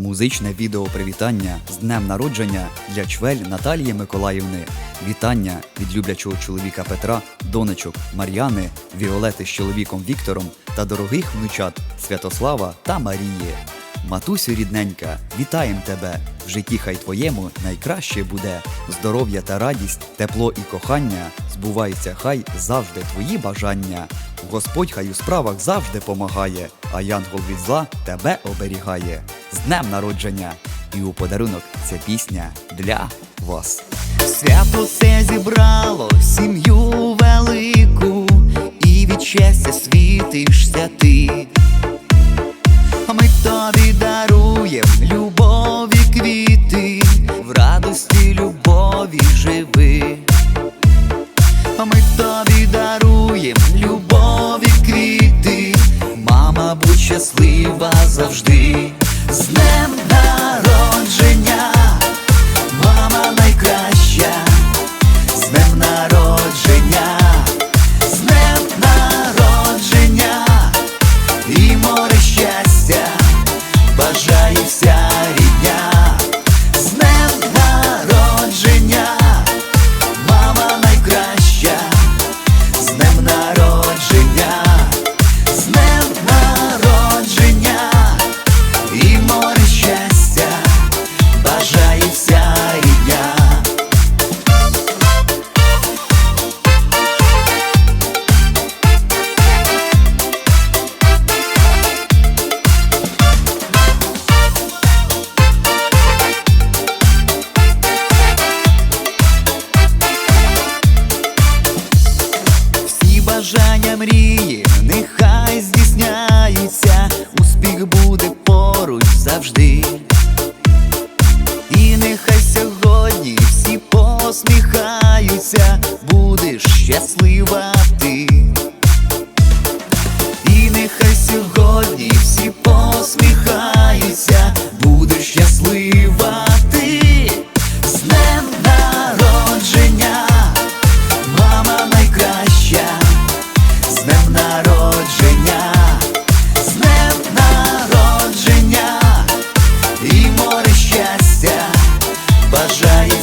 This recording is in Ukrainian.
Музичне відео привітання з днем народження для чвель Наталії Миколаївни. Вітання від люблячого чоловіка Петра, донечок Мар'яни, Віолети з чоловіком Віктором та дорогих внучат Святослава та Марії. Матусю рідненька, вітаєм тебе! В житті хай твоєму найкраще буде. Здоров'я та радість, тепло і кохання збуваються хай завжди твої бажання. Господь хай у справах завжди помагає, а янгол від зла тебе оберігає. Днем народження! І у подарунок ця пісня для вас. Свято все зібрало сім'ю велику, і від щастя світишся ти. Ми тобі даруєм любові квіти, в радості любові живи. Ми тобі даруєм любові квіти, мама, будь щаслива завжди. Мрії, нехай здійсняються, успіх буде поруч завжди. І нехай сьогодні всі посміхаються, будеш щаслива ти. бажає